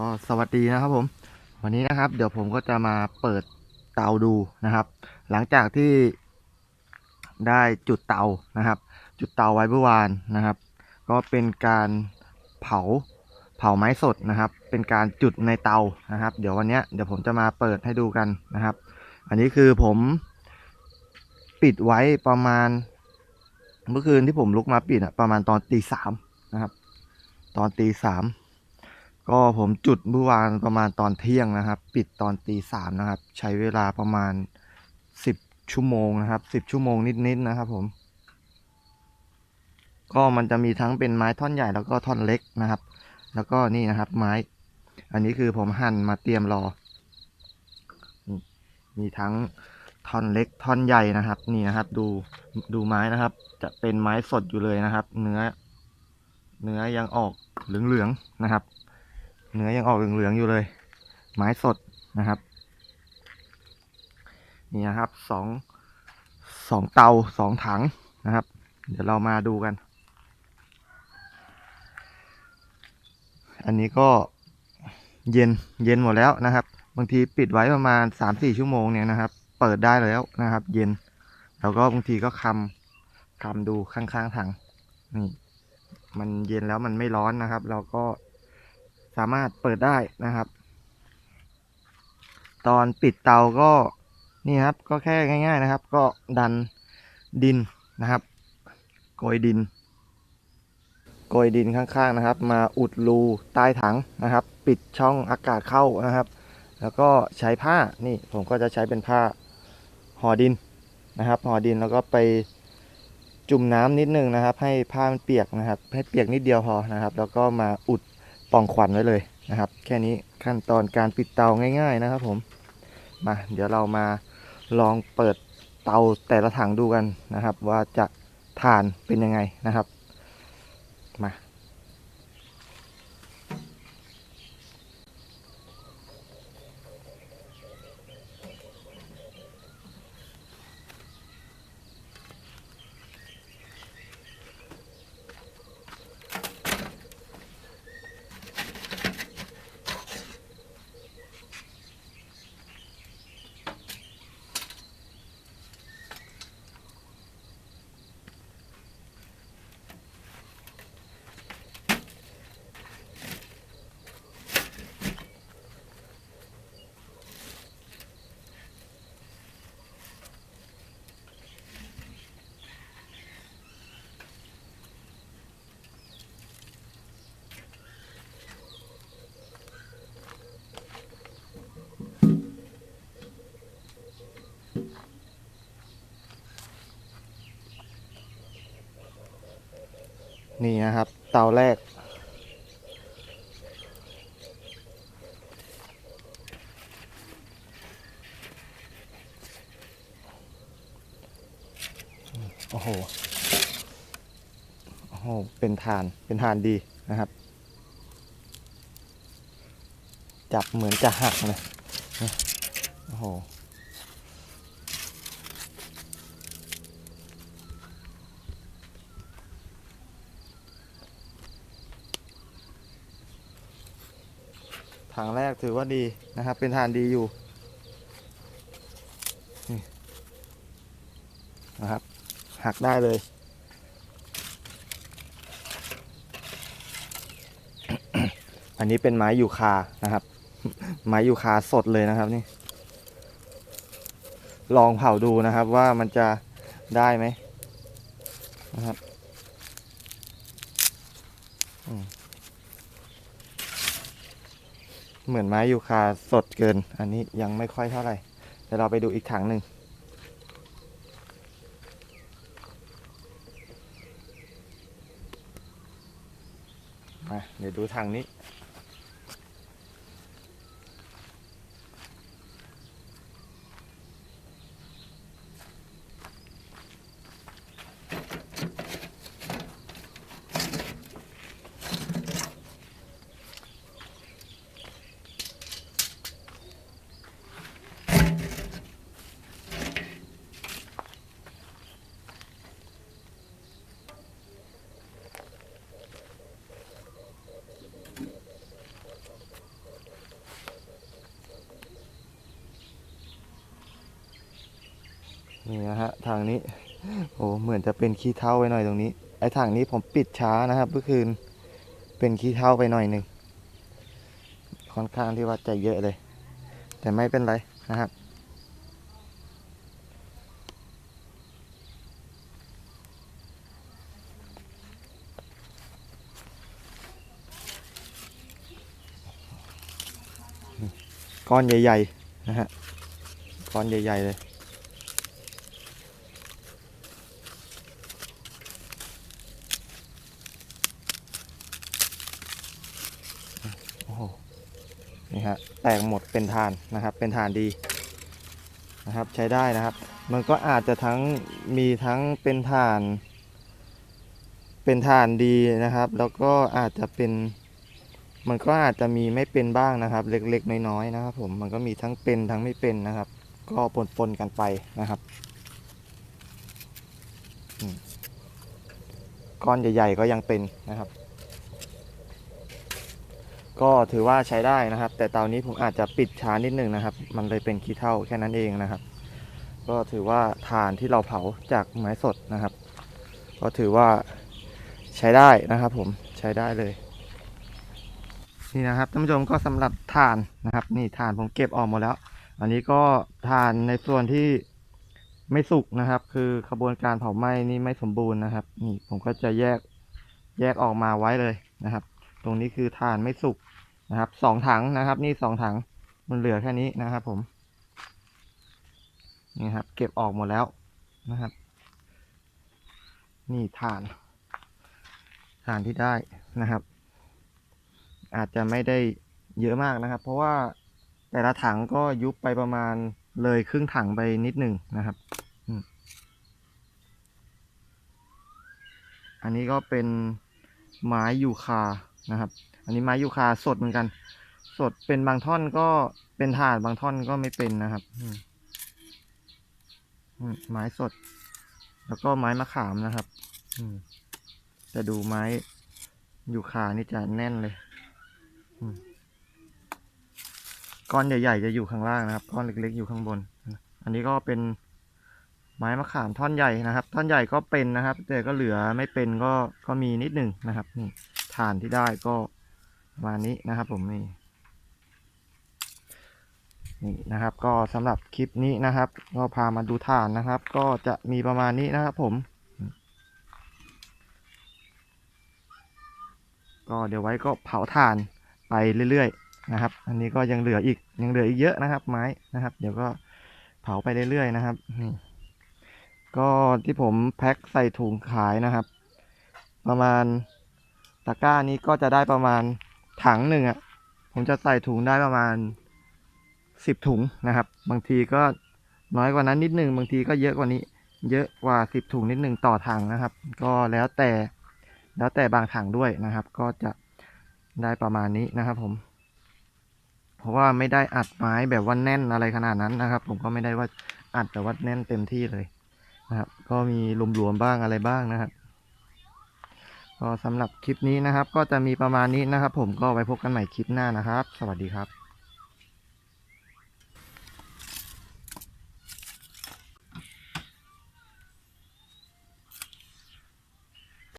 ก็สวัสดีนะครับผม วันนี้นะครับ เดี๋ยวผมก็จะมาเปิดเตาดูนะครับ หลังจากที่ได้จุดเตานะครับ จุดเตาไว้เมื่อวานนะครับ ก็เป็นการเผาเผาไม้สดนะครับ เป็นการจุดในเตานะครับ เดี๋ยววันนี้เดี๋ยวผมจะมาเปิดให้ดูกันนะครับ อันนี้คือผมปิดไว้ประมาณ เมื่อคืนที่ผมลุกมาปิดอะประมาณตอนตีสามนะครับ ตอนตีสาม ก็ผมจุดเมื่อวานประมาณตอนเที่ยงนะครับ ปิดตอนตีสามนะครับ ใช้เวลาประมาณสิบชั่วโมงนะครับสิบชั่วโมงนิดๆนะครับผม ก็มันจะมีทั้งเป็นไม้ท่อนใหญ่แล้วก็ท่อนเล็กนะครับ แล้วก็นี่นะครับ ไม้ อันนี้คือผมหั่นมาเตรียมรอ มีทั้งท่อนเล็กท่อนใหญ่นะครับ นี่นะครับ ดูดูไม้นะครับ จะเป็นไม้สดอยู่เลยนะครับ เนื้อ เนื้อยังออกเหลืองๆนะครับ เนื้อยังออกเหลืองๆอยู่เลย ไม้สดนะครับ นี่นะครับสองสองเตาสองถังนะครับ เดี๋ยวเรามาดูกัน อันนี้ก็เย็นเย็นหมดแล้วนะครับ บางทีปิดไว้ประมาณสามสี่ชั่วโมงเนี่ยนะครับ เปิดได้แล้วนะครับ เย็น แล้วก็บางทีก็คำคำดูข้างๆถังนี่มันเย็นแล้วมันไม่ร้อนนะครับ เราก็ สามารถเปิดได้นะครับ ตอนปิดเตาก็นี่ครับก็แค่ง่าย ๆนะครับ ก็ดันดินนะครับโกยดินโกยดินข้างๆนะครับ มาอุดรูใต้ถังนะครับ ปิดช่องอากาศเข้านะครับ แล้วก็ใช้ผ้านี่ผมก็จะใช้เป็นผ้าห่อดินนะครับห่อดินแล้วก็ไปจุ่มน้ำนิดนึงนะครับ ให้ผ้ามันเปียกนะครับ ให้เปียกนิดเดียวพอนะครับ แล้วก็มาอุด ปล่องควันไว้เลยนะครับ แค่นี้ขั้นตอนการปิดเตาง่าย ๆนะครับ ผมมาเดี๋ยวเรามาลองเปิดเตาแต่ละถังดูกันนะครับ ว่าจะทานเป็นยังไงนะครับมา นี่นะครับ เตาแรก โอ้โห โอ้โห เป็นฐาน เป็นฐานดีนะครับ จับเหมือนจะหักเลยโอ้โห ถังแรกถือว่าดีนะครับ เป็นฐานดีอยู่นะครับ หักได้เลย อันนี้เป็นไม้ยูคานะครับ ไม้ยูคาสดเลยนะครับนี่ ลองเผาดูนะครับว่ามันจะได้ไหมนะครับ อืม เหมือนไม้ยูคาสดเกิน อันนี้ยังไม่ค่อยเท่าไหร่เดี๋ยวเราไปดูอีกถังหนึ่งมาเดี๋ยวดูถังนี้ นี่นะฮะทางนี้โอ้เหมือนจะเป็นขี้เท่าไปหน่อยตรงนี้ ไอ้ทางนี้ผมปิดช้านะครับเมื่อคืนเป็นขี้เท่าไปหน่อยหนึ่งค่อนข้างที่ว่าจะเยอะเลย แต่ไม่เป็นไรนะครับก้อนใหญ่ๆนะฮะก้อนใหญ่ๆเลย โอ้โห นี่ฮะแตกหมดเป็นทานนะครับเป็นทานดีนะครับใช้ได้นะครับ มันก็อาจจะทั้งมีทั้งเป็นทาน เป็นทานดีนะครับ แล้วก็อาจจะเป็น มันก็อาจจะมีไม่เป็นบ้างนะครับ เล็กๆ น้อยๆนะครับผมมันก็มีทั้งเป็นทั้งไม่เป็นนะครับ ก็ปนๆกันไปนะครับก้อนใหญ่ ๆ ก็ยังเป็นนะครับ ก็ถือว่าใช้ได้นะครับ แต่เตานี้ผมอาจจะปิดช้านิดหนึ่งนะครับ มันเลยเป็นขี้เท่าแค่นั้นเองนะครับ ก็ถือว่าถ่านที่เราเผาจากไม้สดนะครับ ก็ถือว่าใช้ได้นะครับ ผมใช้ได้เลย นี่นะครับท่านผู้ชมก็สำหรับถ่านนะครับ นี่ถ่านผมเก็บออกหมดแล้ว อันนี้ก็ถ่านในส่วนที่ไม่สุกนะครับ คือขบวนการเผาไหม้นี่ไม่สมบูรณ์นะครับ นี่ผมก็จะแยกแยกออกมาไว้เลยนะครับ ตรงนี้คือถ่านไม่สุกนะครับสองถังนะครับ นี่สองถังมันเหลือแค่นี้นะครับ ผมนี่ครับ เก็บออกหมดแล้วนะครับ นี่ถ่านถ่านที่ได้นะครับ อาจจะไม่ได้เยอะมากนะครับ เพราะว่าแต่ละถังก็ยุบไปประมาณเลยครึ่งถังไปนิดหนึ่งนะครับอันนี้ก็เป็นไม้ยูคา นะครับ อันนี้ไม้ยูคาสดเหมือนกัน สดเป็นบางท่อนก็เป็นถานบางท่อนก็ไม่เป็นนะครับไม้สด แล้วก็ไม้มะขามนะครับแต่ดูไม้ยูคานี่จะแน่นเลยก้อนใหญ่ๆจะอยู่ข้างล่างนะครับก้อนเล็กๆอยู่ข้างบน อันนี้ก็เป็นไม้มะขามท่อนใหญ่นะครับ ท่อนใหญ่ก็เป็นนะครับ แต่ก็เหลือไม่เป็นก็ก็มีนิดหนึ่งนะครับนี่ ฐานที่ได้ก็ประมาณนี้นะครับผมนี่นี่นะครับ ก็สำหรับคลิปนี้นะครับ ก็พามาดูฐานนะครับ ก็จะมีประมาณนี้นะครับผม ก็เดี๋ยวไว้ก็เผาถ่านไปเรื่อยๆนะครับ อันนี้ก็ยังเหลืออีกยังเหลืออีกเยอะนะครับ ไม้นะครับ เดี๋ยวก็เผาไปเรื่อยๆนะครับนี่ก็ที่ผมแพ็คใส่ถุงขายนะครับ ประมาณ ตะกร้านี้ก็จะได้ประมาณถังหนึ่งอะ ผมจะใส่ถุงได้ประมาณสิบถุงนะครับ บางทีก็น้อยกว่านั้นนิดหนึ่งบางทีก็เยอะกว่านี้ เยอะกว่าสิบถุงนิดหนึ่งต่อถังนะครับ ก็แล้วแต่แล้วแต่บางถังด้วยนะครับ ก็จะได้ประมาณนี้นะครับ ผม เพราะว่าไม่ได้อัดไม้แบบว่าแน่นอะไรขนาดนั้นนะครับ ผมก็ไม่ได้ว่าอัดแบบว่าแน่นเต็มที่เลยนะครับ ก็มีหลวมๆบ้างอะไรบ้างนะครับ ก็สำหรับคลิปนี้นะครับ ก็จะมีประมาณนี้นะครับ ผมก็ไว้พบกันใหม่คลิปหน้านะครับ สวัสดีครับ